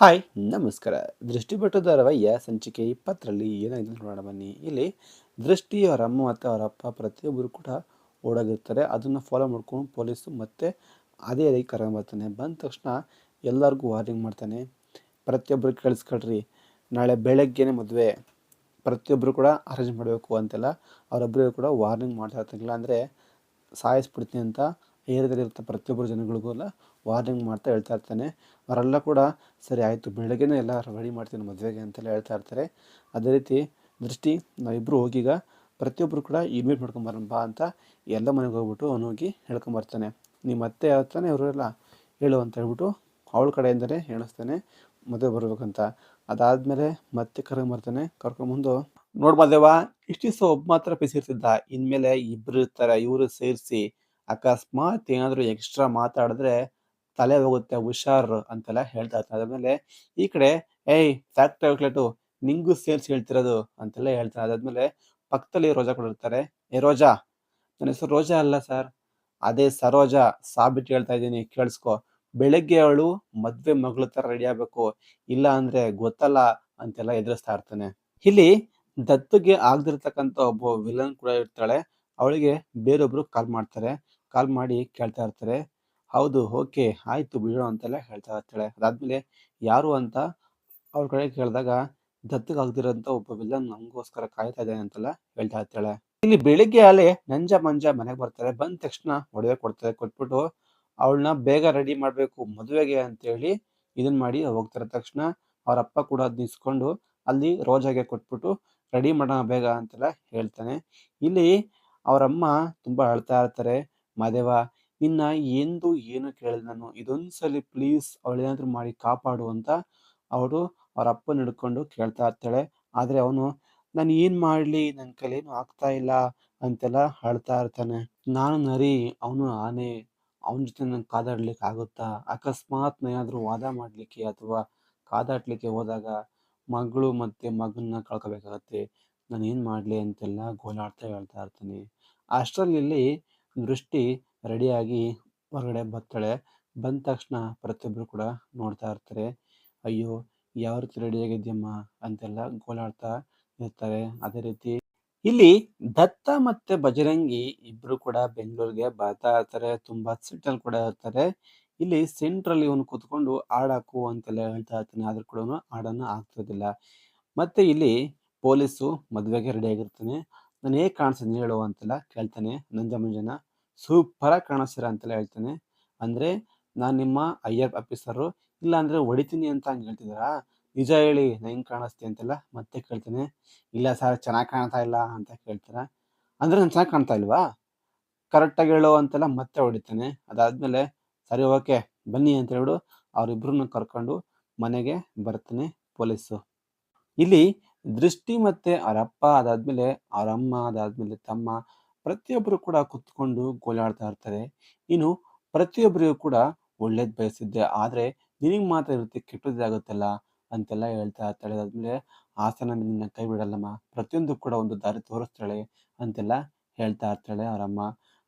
Hi ನಮಸ್ಕಾರ. ದೃಷ್ಟಿಪಟ್ಟು ಧಾರಾವಾಹಿಯ ಸಂಚಿಕೆ ಇಪ್ಪತ್ತರಲ್ಲಿ ಏನಾಗಿದೆ ನೋಡೋಣ ಬನ್ನಿ. ಇಲ್ಲಿ ದೃಷ್ಟಿ ಅವರ ಅಮ್ಮ ಮತ್ತು ಅವರ ಅಪ್ಪ ಪ್ರತಿಯೊಬ್ಬರು ಕೂಡ ಓಡಾಗಿರ್ತಾರೆ ಅದನ್ನು ಫಾಲೋ ಮಾಡ್ಕೊಂಡು ಪೊಲೀಸು ಮತ್ತೆ ಅದೇ ರೀತಿ ಕರ್ಕೊಂಬರ್ತಾನೆ ಬಂದ ತಕ್ಷಣ ಎಲ್ಲರಿಗೂ ವಾರ್ನಿಂಗ್ ಮಾಡ್ತಾನೆ. ಪ್ರತಿಯೊಬ್ಬರು ಕೇಳಿಸ್ಕೊಳ್ರಿ. ನಾಳೆ ಬೆಳಗ್ಗೆನೆ ಮದುವೆ. ಪ್ರತಿಯೊಬ್ಬರು ಕೂಡ ಅರೇಂಜ್ ಮಾಡಬೇಕು ಅಂತೆಲ್ಲ. ಅವರೊಬ್ಬರಿಗೂ ಕೂಡ ವಾರ್ನಿಂಗ್ ಮಾಡ್ತಾ ಇರ್ತಾನೆ ಇಲ್ಲಾಂದರೆ ಸಾಯಿಸ್ಬಿಡ್ತೀನಿ ಅಂತ ಏರಿಯಾದಲ್ಲಿರ್ತ ಪ್ರತಿಯೊಬ್ಬರು ಜನಗಳಿಗೂ ಎಲ್ಲ ವಾರ್ನಿಂಗ್ ಮಾಡ್ತಾ ಹೇಳ್ತಾ ಇರ್ತಾನೆ. ಅವರೆಲ್ಲ ಕೂಡ, ಸರಿ ಆಯಿತು, ಬೆಳಗ್ಗೆನೇ ಎಲ್ಲ ರೆಡಿ ಮಾಡ್ತೀನಿ ಮದುವೆಗೆ ಅಂತೆಲ್ಲ ಹೇಳ್ತಾ ಇರ್ತಾರೆ. ಅದೇ ರೀತಿ ದೃಷ್ಟಿ ನಾವಿಬ್ಬರು ಹೋಗೀಗ ಪ್ರತಿಯೊಬ್ಬರು ಕೂಡ ಇನ್ವೈಟ್ ಮಾಡ್ಕೊಂಬರೋಣ ಬಾ ಅಂತ ಎಲ್ಲ ಮನೆಗೆ ಹೋಗ್ಬಿಟ್ಟು ಅವನು ಹೋಗಿ ಹೇಳ್ಕೊಂಬರ್ತಾನೆ ನಿಮ್ಮ ಅತ್ತೆ ಹೇಳ್ತಾನೆ ಇವರೆಲ್ಲ ಹೇಳು ಅಂತ ಹೇಳ್ಬಿಟ್ಟು ಅವಳ ಕಡೆಯಿಂದಲೇ ಹೇಳಿಸ್ತಾನೆ ಮದುವೆ ಬರಬೇಕಂತ. ಅದಾದಮೇಲೆ ಮತ್ತೆ ಕರ್ಕೊಂಬರ್ತಾನೆ ಕರ್ಕೊಂಬಂದು ನೋಡ್ಬೋದೇವಾ ಇಷ್ಟು ದಿವಸ ಒಬ್ಬ ಮಾತ್ರ ಪಿಸಿರ್ತಿದ್ದ ಇನ್ಮೇಲೆ ಇಬ್ಬರು ಇರ್ತಾರೆ, ಇವರು ಸೇರಿಸಿ ಅಕಸ್ಮಾತ್ ಏನಾದರೂ ಎಕ್ಸ್ಟ್ರಾ ಮಾತಾಡಿದ್ರೆ ತಲೆ ಹೋಗುತ್ತೆ, ಹುಷಾರು ಅಂತೆಲ್ಲ ಹೇಳ್ತಾ ಇರ್ತಾನೆ ಅದಾದ್ಮೇಲೆ ಈ ಕಡೆ, ಏಯ್ ಫ್ಯಾಕ್ಟ್ರಿ ಔಟ್ಲೆಟು ನಿಂಗೂ ಸೇಲ್ಸ್ ಹೇಳ್ತಿರೋದು ಅಂತೆಲ್ಲ ಹೇಳ್ತಾನೆ ಅದಾದ್ಮೇಲೆ ಪಕ್ಕದಲ್ಲಿ ರೋಜಾ ಕೂಡ ಇರ್ತಾರೆ. ಏ ರೋಜಾ, ನನ್ನ ಹೆಸರು ರೋಜಾ ಅಲ್ಲ ಸರ್. ಅದೇ ಸರೋಜಾ ಸಾಬಿಟ್ಟು ಹೇಳ್ತಾ ಇದ್ದೀನಿ, ಕೇಳಿಸ್ಕೊ. ಬೆಳಗ್ಗೆ ಅವಳು ಮದ್ವೆ ಮಗಳ ತರ ರೆಡಿ ಆಗ್ಬೇಕು. ಇಲ್ಲ ಅಂದ್ರೆ ಗೊತ್ತಲ್ಲ ಅಂತೆಲ್ಲ ಎದುರಿಸ್ತಾ ಇರ್ತಾನೆ. ಇಲ್ಲಿ ದತ್ತುಗೆ ಆಗದಿರ್ತಕ್ಕಂಥ ಒಬ್ಬ ವಿಲನ್ ಕೂಡ ಇರ್ತಾಳೆ. ಅವಳಿಗೆ ಬೇರೊಬ್ರು ಕಾಲ್ ಮಾಡ್ತಾರೆ. ಕಾಲ್ ಮಾಡಿ ಕೇಳ್ತಾ ಇರ್ತಾರೆ. ಹೌದು ಓಕೆ ಆಯ್ತು ಬಿಡೋ ಅಂತೆಲ್ಲ ಹೇಳ್ತಾ ಇರ್ತಾಳೆ. ಅದಾದಮೇಲೆ ಯಾರು ಅಂತ ಅವ್ರ ಕಡೆ ಕೇಳಿದಾಗ ದತ್ತು ಆಗದಿರೋಂಥ ಒಬ್ಬ ವಿಲನ್ ನಮಗೋಸ್ಕರ ಕಾಯ್ತಾ ಇದ್ದಾನೆ ಅಂತೆಲ್ಲ ಹೇಳ್ತಾ ಇರ್ತಾಳೆ. ಇಲ್ಲಿ ಬೆಳಿಗ್ಗೆ ಅಲೆ ನಂಜ ಮಂಜ ಮನೆಗೆ ಬರ್ತಾರೆ. ಬಂದ ತಕ್ಷಣ ಒಡವೆ ಕೊಡ್ತಾರೆ. ಕೊಟ್ಬಿಟ್ಟು ಅವಳನ್ನ ಬೇಗ ರೆಡಿ ಮಾಡಬೇಕು, ಮದುವೆಗೆ ಅಂತೇಳಿ ಇದನ್ನ ಮಾಡಿ ಹೋಗ್ತಾರೆ ತಕ್ಷಣ ಅವ್ರ ಅಪ್ಪ ಕೂಡ ಅದ್ ನಿಲ್ಸ್ಕೊಂಡು ಅಲ್ಲಿ ರೋಜಾಗೆ ಕೊಟ್ಬಿಟ್ಟು ರೆಡಿ ಮಾಡೋಣ ಬೇಗ ಅಂತೆಲ್ಲ ಹೇಳ್ತಾನೆ. ಇಲ್ಲಿ ಅವರಮ್ಮ ತುಂಬಾ ಅಳ್ತಾ ಇರ್ತಾರೆ. ಮಾದೇವ, ನಿನ್ನ ಎಂದು ಏನು ಕೇಳಿದ ನಾನು, ಇದೊಂದ್ಸಲಿ ಪ್ಲೀಸ್ ಅವಳೇನಾದ್ರೂ ಮಾಡಿ ಕಾಪಾಡು ಅಂತ ಅವಳು ಅವ್ರ ಅಪ್ಪನ ಹಿಡ್ಕೊಂಡು ಕೇಳ್ತಾ ಇರ್ತಾಳೆ. ಆದ್ರೆ ಅವನು, ನಾನು ಏನ್ ಮಾಡ್ಲಿ? ನನ್ ಕೈಲೇನು ಆಗ್ತಾ ಇಲ್ಲ ಅಂತೆಲ್ಲ ಅಳ್ತಾ ಇರ್ತಾನೆ. ನಾನು ನರಿ, ಅವನು ಆನೆ, ಅವನ ಜೊತೆ ನಂಗೆ ಕಾದಾಡ್ಲಿಕ್ಕೆ ಆಗುತ್ತಾ? ಅಕಸ್ಮಾತ್ ಏನಾದ್ರೂ ವಾದ ಮಾಡ್ಲಿಕ್ಕೆ ಅಥವಾ ಕಾದಾಡ್ಲಿಕ್ಕೆ ಹೋದಾಗ ಮಗಳು ಮತ್ತೆ ಮಗನ್ನ ಕಳ್ಕೊಬೇಕಾಗತ್ತೆ. ನಾನು ಏನ್ ಮಾಡ್ಲಿ ಅಂತೆಲ್ಲ ಗೋಲಾಡ್ತಾ ಹೇಳ್ತಾ ಇರ್ತಾನೆ. ಅಷ್ಟರಲ್ಲಿ ದೃಷ್ಟಿ ರೆಡಿಯಾಗಿ ಹೊರಗಡೆ ಬರ್ತಾಳೆ. ಬಂದ ತಕ್ಷಣ ಪ್ರತಿಯೊಬ್ಬರು ಕೂಡ ನೋಡ್ತಾ ಇರ್ತಾರೆ. ಅಯ್ಯೋ, ಯಾವ ರೀತಿ ರೆಡಿಯಾಗಿದ್ಯಮ್ಮ ಅಂತೆಲ್ಲ ಗೋಲಾಡ್ತಾ ಇರ್ತಾರೆ. ಅದೇ ರೀತಿ ಇಲ್ಲಿ ದತ್ತ ಮತ್ತೆ ಬಜರಂಗಿ ಇಬ್ರು ಕೂಡ ಬೆಂಗಳೂರಿಗೆ ಬರ್ತಾ ಇರ್ತಾರೆ. ತುಂಬಾ ಸಿಟ್ಟಲ್ಲಿ ಕೂಡ ಇರ್ತಾರೆ. ಇಲ್ಲಿ ಸೆಂಟ್ರಲ್ಲಿ ಇವನು ಕೂತ್ಕೊಂಡು ಹಾಡಾಕು ಅಂತೆಲ್ಲ ಹೇಳ್ತಾ ಇರ್ತಾನೆ. ಆದ್ರೂ ಕೂಡ ಹಾಡನ್ನ ಆಗ್ತಿರೋದಿಲ್ಲ ಮತ್ತೆ ಇಲ್ಲಿ ಪೊಲೀಸು ಮದುವೆಗೆ ರೆಡಿ ಆಗಿರ್ತಾನೆ. ನಾನು ಹೇಗೆ ಕಾಣಿಸ್ತೀನಿ ಹೇಳು ಅಂತೆಲ್ಲ ಕೇಳ್ತಾನೆ. ನಂಜಮಂಜನ ಸೂಪರಾಗಿ ಕಾಣಿಸ್ತೀರ ಅಂತೆಲ್ಲ ಹೇಳ್ತಾನೆ. ಅಂದರೆ ನಾನು ನಿಮ್ಮ ಅಯ್ಯರ್ ಆಫೀಸರು ಇಲ್ಲ ಅಂದ್ರೆ ಹೊಡಿತೀನಿ ಅಂತ ಹಂಗೆ ಹೇಳ್ತಿದಾರಾ ನಿಜ ಹೇಳಿ, ನಾ ಹೆಂಗೆ ಕಾಣಿಸ್ತೀನಿ ಅಂತೆಲ್ಲ ಮತ್ತೆ ಕೇಳ್ತಾನೆ. ಇಲ್ಲ ಸರ್, ಚೆನ್ನಾಗಿ ಕಾಣ್ತಾ ಇಲ್ಲ ಅಂತ ಕೇಳ್ತೀರ? ಅಂದ್ರೆ ನಾನು ಚೆನ್ನಾಗಿ ಕಾಣ್ತಾ ಇಲ್ವಾ? ಕರೆಕ್ಟಾಗಿ ಹೇಳು ಅಂತೆಲ್ಲ ಮತ್ತೆ ಹೊಡಿತಾನೆ. ಅದಾದಮೇಲೆ ಸರಿ, ಓಕೆ, ಬನ್ನಿ ಅಂತ ಹೇಳ್ಬಿಡು ಅವರಿಬ್ಬರನ್ನ ಕರ್ಕೊಂಡು ಮನೆಗೆ ಬರ್ತಾನೆ ಪೊಲೀಸು. ಇಲ್ಲಿ ದೃಷ್ಟಿ ಮತ್ತೆ ಅವರಪ್ಪ ಅದಾದ್ಮೇಲೆ ಅವರಮ್ಮ ಅದಾದ್ಮೇಲೆ ತಮ್ಮ ಪ್ರತಿಯೊಬ್ಬರು ಕೂಡ ಕುತ್ಕೊಂಡು ಗೋಲಾಡ್ತಾ ಇರ್ತಾರೆ. ಇನ್ನು ಪ್ರತಿಯೊಬ್ಬರಿಗೂ ಕೂಡ ಒಳ್ಳೇದು ಬಯಸಿದ್ದೆ. ಆದ್ರೆ ನಿನಗೆ ಮಾತ್ರ ಇರುತ್ತೆ ಕೆಟ್ಟದಾಗುತ್ತಲ್ಲ ಅಂತೆಲ್ಲ ಹೇಳ್ತಾ ಇರ್ತಾಳೆ ಅದಾದ್ಮೇಲೆ ಹಾಸನ ನಿನ್ನ ಕೈ ಬಿಡಲ್ಲಮ್ಮ. ಪ್ರತಿಯೊಂದು ಕೂಡ ಒಂದು ದಾರಿ ತೋರಿಸ್ತಾಳೆ ಅಂತೆಲ್ಲ ಹೇಳ್ತಾ ಇರ್ತಾಳೆ ಅವರಮ್ಮ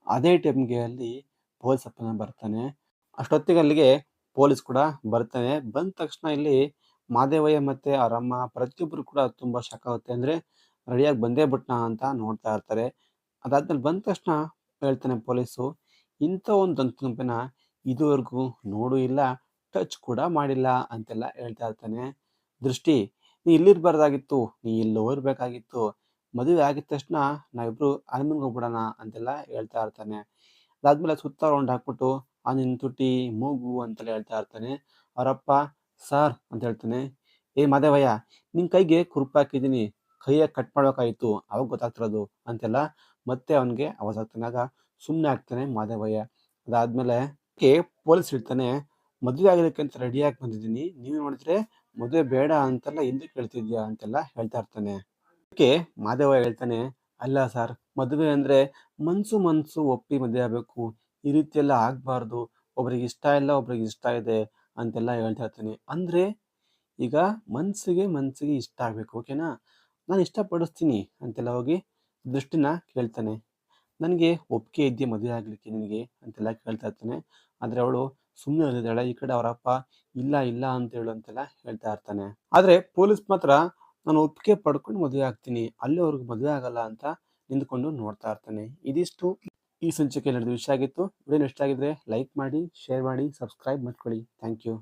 ಅದೇ ಟೈಮ್ಗೆ ಅಲ್ಲಿ ಪೊಲೀಸ್ ಅಪ್ಪನ ಬರ್ತಾನೆ. ಅಷ್ಟೊತ್ತಿಗೆ ಅಲ್ಲಿಗೆ ಪೊಲೀಸ್ ಕೂಡ ಬರ್ತಾನೆ. ಬಂದ ತಕ್ಷಣ ಇಲ್ಲಿ ಮಾದೇವಯ್ಯ ಮತ್ತೆ ಅವರಮ್ಮ ಪ್ರತಿಯೊಬ್ಬರು ಕೂಡ ತುಂಬಾ ಶಾಕ್ ಆಗುತ್ತೆ. ಅಂದ್ರೆ ರೆಡಿಯಾಗಿ ಬಂದೇ ಬಿಟ್ನ ಅಂತ ನೋಡ್ತಾ ಇರ್ತಾರೆ. ಅದಾದ್ಮೇಲೆ ಬಂದ ತಕ್ಷಣ ಹೇಳ್ತಾನೆ ಪೊಲೀಸು, ಇಂಥ ಒಂದು ದಂತುನುಂಪಿನ ಇದುವರೆಗೂ ನೋಡು ಇಲ್ಲ ಟಚ್ ಕೂಡ ಮಾಡಿಲ್ಲ ಅಂತೆಲ್ಲ ಹೇಳ್ತಾ ಇರ್ತಾನೆ. ದೃಷ್ಟಿ, ನೀ ಇಲ್ಲಿರ್ಬಾರ್ದಾಗಿತ್ತು ನೀ ಇಲ್ಲಿ ಹೋಗ್ಬೇಕಾಗಿತ್ತು ಮದುವೆ ಆಗಿದ ತಕ್ಷಣ ನಾವಿಬ್ರು ಹನುಮನ್ಗೆ ಹೋಗ್ಬಿಡೋಣ ಅಂತೆಲ್ಲ ಹೇಳ್ತಾ ಇರ್ತಾನೆ. ಅದಾದ್ಮೇಲೆ ಸುತ್ತ ರೌಂಡ್ ಹಾಕ್ಬಿಟ್ಟು, ಆ ನಿನ್ ತುಟಿ, ಮೂಗು ಅಂತೆಲ್ಲ ಹೇಳ್ತಾ ಇರ್ತಾನೆ. ಅವರಪ್ಪ ಸಾರ್ ಅಂತ ಹೇಳ್ತಾನೆ. ಏ ಮಾದೇವಯ್ಯ, ನಿನ್ ಕೈಗೆ ಕುರುಪ್ ಹಾಕಿದೀನಿ ಕೈಯಾಗ ಕಟ್ ಮಾಡ್ಬೇಕಾಗಿತ್ತು. ಅವಾಗ ಗೊತ್ತಾಗ್ತಿರೋದು ಅಂತೆಲ್ಲ ಮತ್ತೆ ಅವನಿಗೆ ಅವಾಜ್ ಆಗ್ತಾನೆ ಆಗ ಸುಮ್ಮನೆ ಆಗ್ತಾನೆ ಮಾದೇವಯ್ಯ. ಅದಾದ್ಮೇಲೆ ಪೊಲೀಸ್ ಹೇಳ್ತಾನೆ, ಮದುವೆ ಆಗೋದಕ್ಕೆ ಅಂತ ರೆಡಿಯಾಗಿ ಬಂದಿದ್ದೀನಿ. ನೀವೇ ನೋಡಿದ್ರೆ ಮದುವೆ ಬೇಡ ಅಂತೆಲ್ಲ ಹಿಂದಕ್ಕೆ ಹೇಳ್ತಿದ್ಯಾ? ಅಂತೆಲ್ಲ ಹೇಳ್ತಾ ಇರ್ತಾನೆ. ಅದಕ್ಕೆ ಮಾದೇವ ಹೇಳ್ತಾನೆ, ಅಲ್ಲ ಸರ್, ಮದುವೆ ಅಂದರೆ ಮನ್ಸು ಮನಸ್ಸು ಒಪ್ಪಿ ಮದುವೆ ಆಗಬೇಕು. ಈ ರೀತಿ ಆಗಬಾರ್ದು ಆಗ್ಬಾರ್ದು. ಒಬ್ರಿಗೆ ಇಷ್ಟ ಇಲ್ಲ, ಒಬ್ರಿಗೆ ಇಷ್ಟ ಇದೆ. ಅಂತೆಲ್ಲ ಹೇಳ್ತಾ ಇರ್ತೀನಿ ಅಂದರೆ ಈಗ ಮನಸ್ಸಿಗೆ ಮನಸ್ಸಿಗೆ ಇಷ್ಟ ಆಗಬೇಕು ಓಕೆನಾ ನಾನು ಇಷ್ಟಪಡಿಸ್ತೀನಿ ಅಂತೆಲ್ಲ ಹೋಗಿ ದೃಷ್ಟಿನ ಕೇಳ್ತಾನೆ. ನನಗೆ ಒಪ್ಪಿಗೆ ಇದ್ದೆ ಮದುವೆ ಆಗಲಿಕ್ಕೆ ನಿನಗೆ ಅಂತೆಲ್ಲ ಕೇಳ್ತಾ ಇರ್ತಾನೆ ಆದರೆ ಅವಳು ಸುಮ್ಮನೆ ಇರ್ತಿದ್ದಾಳೆ, ಈ ಕಡೆ ಅವರಪ್ಪ ಇಲ್ಲ ಇಲ್ಲ ಅಂತ ಹೇಳು ಅಂತೆಲ್ಲ ಹೇಳ್ತಾ ಇರ್ತಾನೆ ಆದರೆ ಪೊಲೀಸ್ ಮಾತ್ರ ನಾನು ಒಪ್ಪಿಗೆ ಪಡ್ಕೊಂಡು ಮದುವೆ ಆಗ್ತೀನಿ ಅಲ್ಲಿವರೆಗೂ ಮದುವೆ ಆಗಲ್ಲ ಅಂತ ನಿಂತ್ಕೊಂಡು ನೋಡ್ತಾ ಇರ್ತಾನೆ ಇದಿಷ್ಟು. ಈ ಸಂಚಿಕೆ ನಡೆದು ವಿಷಯ ಆಗಿತ್ತು. ವಿಡಿಯೋ ಇಷ್ಟ ಆಗಿದ್ರೆ ಲೈಕ್ ಮಾಡಿ ಶೇರ್ ಮಾಡಿ ಸಬ್ಸ್ಕ್ರೈಬ್ ಮಾಡ್ಕೊಳ್ಳಿ. Thank you